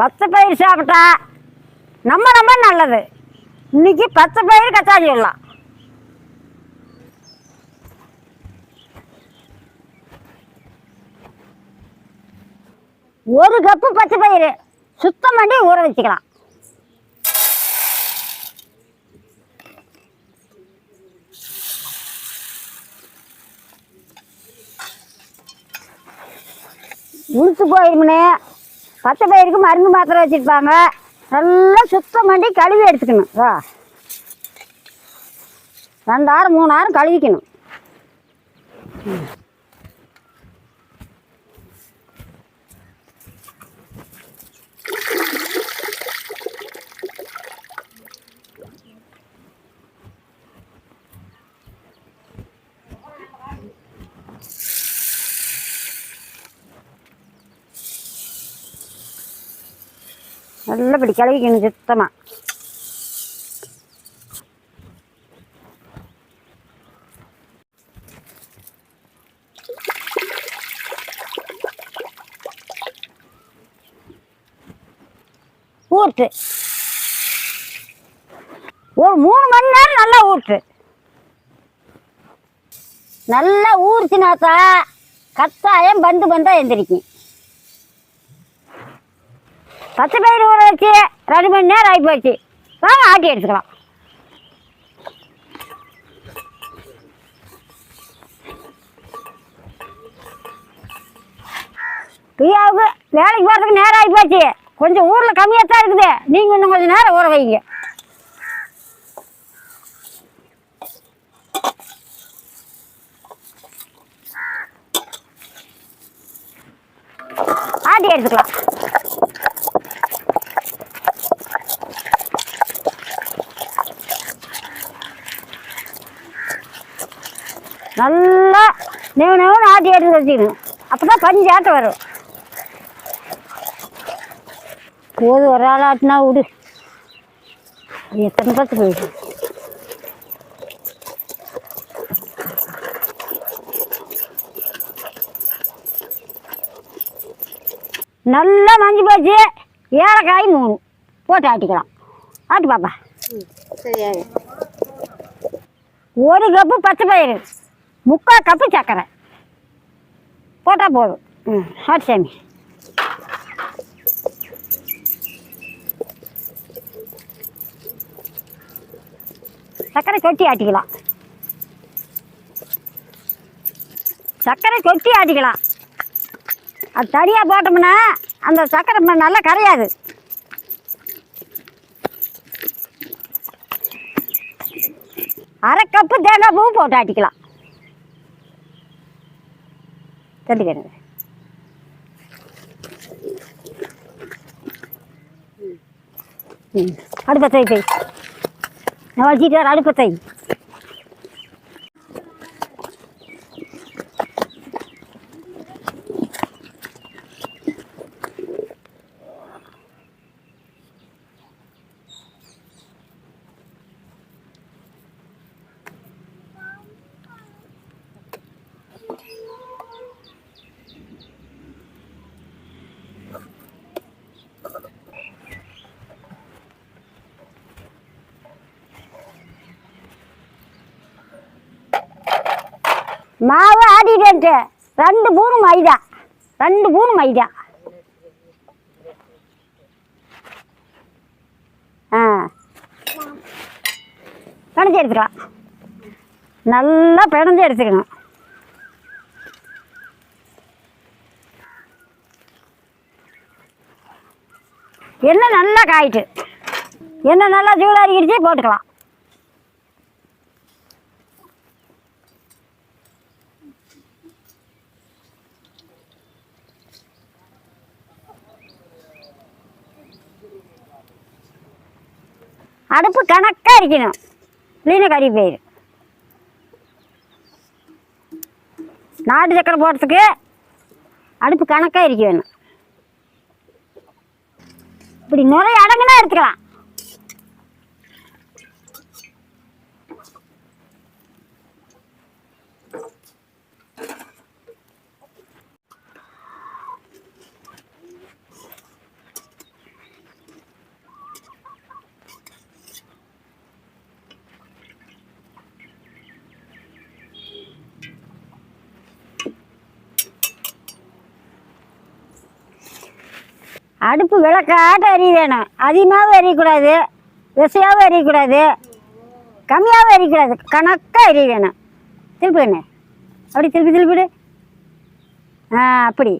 பச்சை பயிர் சாப்பிட்டா நம்ம ரொம்ப நல்லது. இன்னைக்கு பச்சை பயிர் கச்சாதி விடலாம் ஒரு கப்பு பச்சை பயிர் சுத்தம் பண்ணி ஊற வச்சுக்கலாம். உளுத்து போயிருமுனே. பச்சை பயிருக்கு மருந்து மாத்திரை வச்சுருப்பாங்க. நல்லா சுத்தம் பண்ணி கழுவி எடுத்துக்கணும். வா. ரெண்டாயிரம் மூணாயிரம் கழுவிக்கணும். நல்லபடி கிளவிக்கணும் சுத்தமாக ஊற்று. ஒரு மூணு மணி நேரம் நல்லா ஊற்று. நல்லா ஊறிச்சுனாக்கா கத்தாயம் பந்து பந்தா எந்திரிக்கும். பச்சை பயிர் ஊற வச்சு ரெண்டு மணி நேரம் ஆகி போச்சு. வாங்க ஆட்டி எடுத்துக்கலாம். பிரியாவுக்கு வேலைக்கு போகிறதுக்கு நேரம் ஆகி போச்சு. கொஞ்சம் ஊரில் கம்மியாக தான் இருக்குது. நீங்கள் இன்னும் கொஞ்சம் நேரம் ஊற வைங்க. ஆட்டி எடுத்துக்கலாம். நல்லா நெவு நெவுன்னு ஆட்டி எடுத்து வச்சுக்கணும். அப்போ தான் பஞ்சு ஆட்டம் வரும். போது ஒரு ஆள் ஆட்டினா விடு. எத்தனை பத்து போயிடுது நல்லா மஞ்சள் போச்சு. ஏலக்காய் மூணு. போட்டு ஆட்டிக்கலாம். ஆட்டு பாப்பா. ஒரு கப்பு பச்சை பயிறு. முக்கால் கப்பு சர்க்கரை போட்டால் போதும். ம் ஹாட் சாமி சர்க்கரை கொட்டி ஆட்டிக்கலாம். சர்க்கரை கொட்டி ஆட்டிக்கலாம். அது தனியாக போட்டோம்னா அந்த சர்க்கரை நல்லா கரையாது. அரை கப்பு தேங்காய் பூ போட்டு ஆட்டிக்கலாம். சொல்லிக்கிறேங்க ம். அடுப்பத்தை போய் நான் வச்சுட்டு வர அடுப்பத்தை மாவு ஆடிட்டு ரெண்டு பூணு மைதா. ரெண்டு பூணு மைதா. ஆ. பிணைஞ்சு எடுத்துக்கலாம் நல்லா பிணைஞ்சு எடுத்துக்கணும் எண்ணெய் நல்லா காயிட்டு. எண்ணெய் நல்லா சூடாரிக்கிடுச்சு போட்டுக்கலாம். அடுப்பு கணக்காக இருக்கணும். இல்லைன்னா கறி போயிடும் நாட்டு சக்கரை போடுறதுக்கு அடுப்பு கணக்காக இருக்க வேணும். இப்படி நிறைய அடங்குனா எடுத்துக்கலாம் அடுப்பு விளக்காட்ட எரிய வேணும் அதிகமாகவும் எரியக்கூடாது விசையாகவும் எரியக்கூடாது கம்மியாகவும் எரியக்கூடாது கணக்காக எரிய வேணும் திருப்பி என்ன? அப்படி திருப்பி திருப்பிடு ஆ அப்படி.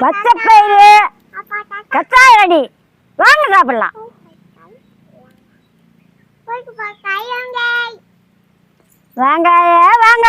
பச்சைப்பயிறு கச்சாயம் ரெடி. வாங்க சாப்பிடலாம். வாங்காய வாங்க.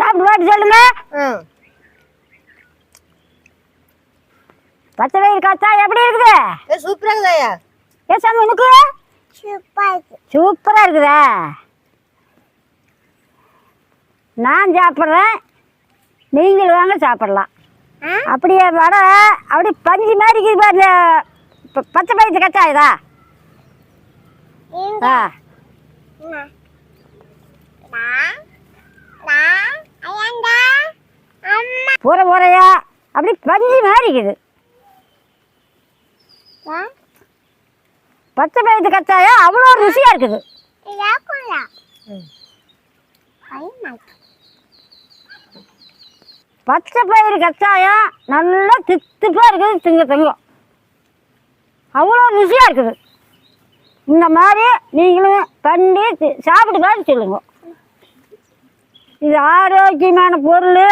சாப்பிட்டு பாட்டு சொல்லுங்க. பச்சை பயிறு கச்சாயம் எப்படி இருக்குது? ஏ சூப்பராக இருக்குதாயா ஏ சாமி உனக்கு? சூப்பராக இருக்குதா. நான் சாப்பிட்றேன். நீங்கள் வாங்க சாப்பிடலாம். அப்படியே வடை அப்படி பஞ்சு மாதிரி இருக்குது பாரு ப- பச்சை பயிற்சி கச்சாயுதா ஆ. பூர பூரையா அப்படி பஞ்சு மாதிரி இருக்குது. பச்சை பயிற்சி கச்சாயம் அவ்வளோ ருசியாக இருக்குது. பச்சை பயிறு கச்சாயம் நல்லா தித்துப்பாக இருக்குது திங்க திங்கும். அவ்வளோ ருசியாக இருக்குது. இந்த மாதிரி நீங்களும் பண்ணி சாப்பிட்டு பார்த்து சொல்லுங்க. இது ஆரோக்கியமான பொருள்.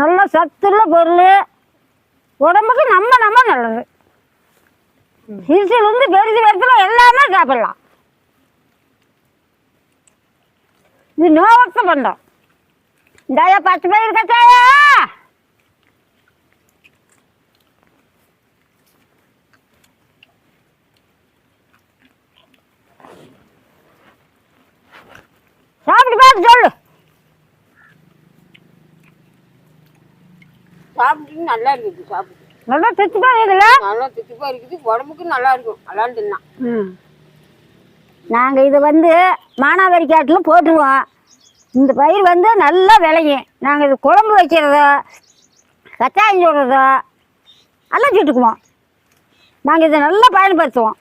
நல்ல சத்துள்ள பொருள். உடம்புக்கு நம்ம நம்ம நல்லது. சிறுசிலிருந்து பெருசு வரைக்கும் எல்லாமே சாப்பிடலாம். இது நோவத்த பண்ணோம் இந்தாயா பத்து பயிர் கச்சாயா சாப்பிட்டு பார்த்து சொல்லு. சாப்பிட்டு நல்லா இருக்குது சாப்பிட்டு நல்லா திட்டுப்பா இருக்குல்ல நல்லா திட்டுப்பா இருக்குது. உடம்புக்கு நல்லா இருக்கும். அதான் தின்னா ம். நாங்கள் இது வந்து மானாவாரி காட்டில் போட்டுருவோம். இந்த பயிர் வந்து நல்லா விளையும். நாங்கள் இது குழம்பு வைக்கிறதோ கச்சாயம் சொல்கிறதோ எல்லாம் சுட்டுக்குவோம் நாங்கள் இதை நல்லா பயன்படுத்துவோம்.